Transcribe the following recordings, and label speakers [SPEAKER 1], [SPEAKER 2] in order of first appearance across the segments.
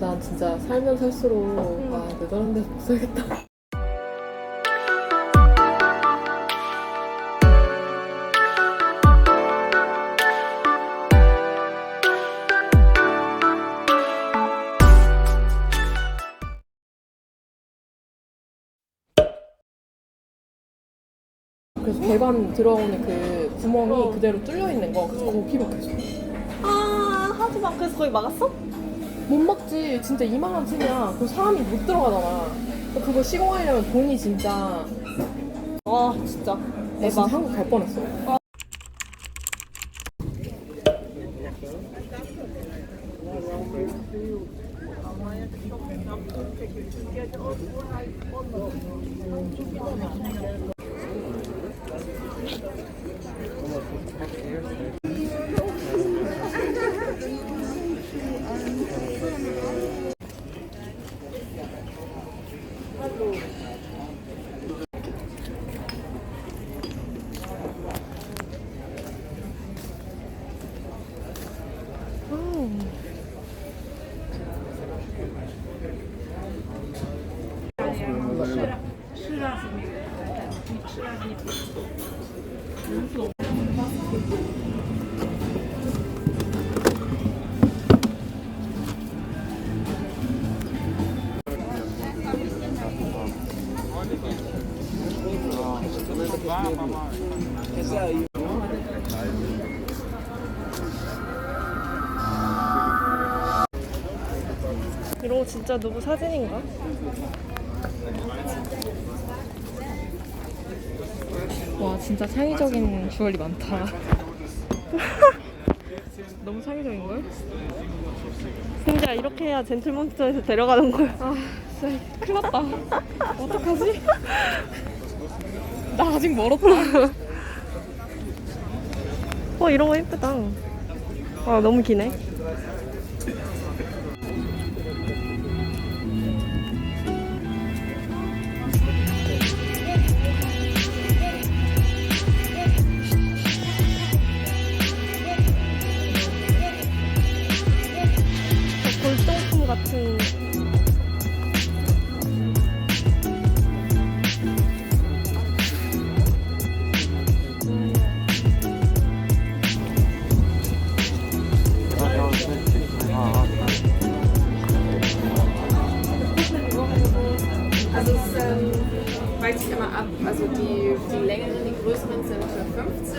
[SPEAKER 1] 난 진짜 살면 살수록 아 내다른 데서 못 살겠다. 그래서 배관 들어오는 그 구멍이 그대로 뚫려 있는 거. 그래서 거기 막혔어.
[SPEAKER 2] 아 하지 마. 그래서 거기 막았어?
[SPEAKER 1] 못 막지. 진짜 이만한 틈이야. 그 사람이 못 들어가잖아. 그거 시공하려면 돈이 진짜
[SPEAKER 2] 와 진짜
[SPEAKER 1] 나 진짜 한국 갈 뻔했어.
[SPEAKER 2] 이런 거 진짜 누구 사진인가?
[SPEAKER 1] 와 진짜 창의적인 주얼리 많다. 너무 창의적인 걸?
[SPEAKER 2] 승자 이렇게 해야 젠틀몬스터에서 데려가는 거야.
[SPEAKER 1] 아 진짜 큰일 났다. 어떡하지? 나 아직 멀었다.
[SPEAKER 2] 어 이런 거 예쁘다. 아 너무 기네.
[SPEAKER 3] 15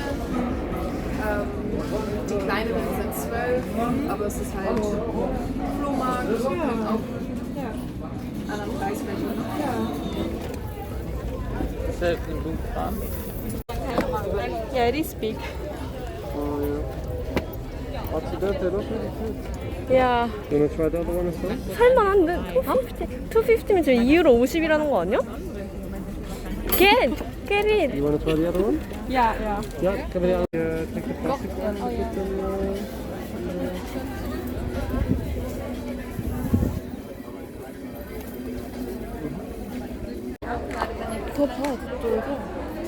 [SPEAKER 3] ähm, und die kleineren sind 12. Aber es ist halt Flohmarkt und auch anderen Preisflächen.
[SPEAKER 4] Selbst in Buchfarben.
[SPEAKER 2] Yeah, it is big.
[SPEAKER 4] Oh, yeah. What's really cute.
[SPEAKER 2] Yeah.
[SPEAKER 4] You wanna try the other one as well?
[SPEAKER 2] 살만한데? 250? 250면 지금 2유로 50이라는 거 아니야? Get! Get it!
[SPEAKER 4] You wanna try the other one?
[SPEAKER 1] 야 야.
[SPEAKER 4] Yeah, can we uh, take the plastic?
[SPEAKER 1] Oh,
[SPEAKER 4] them, uh,
[SPEAKER 1] 더봐 그쪽에서.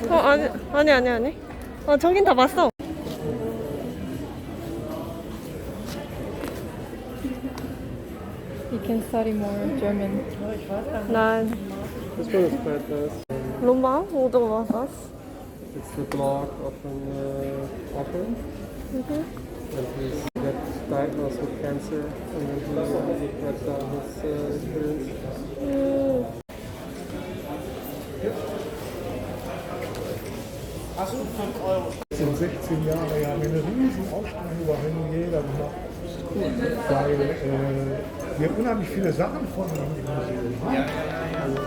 [SPEAKER 2] 어, 아니, 아니, 아니, 아니. 어, 저긴 다 봤어.
[SPEAKER 1] You can study more German.
[SPEAKER 2] 난
[SPEAKER 4] This one is quite nice.
[SPEAKER 2] 로마 오더 와봤어.
[SPEAKER 4] It's the blog of an uh, author. And he's got diagnosed with cancer and then he writes down his uh, experience.
[SPEAKER 2] 음,
[SPEAKER 5] sind 16 Jahre ja eine riesen Aufstellung über Henrietta gemacht. Weil äh, wir unheimlich viele Sachen von ihm im Museum haben. Also,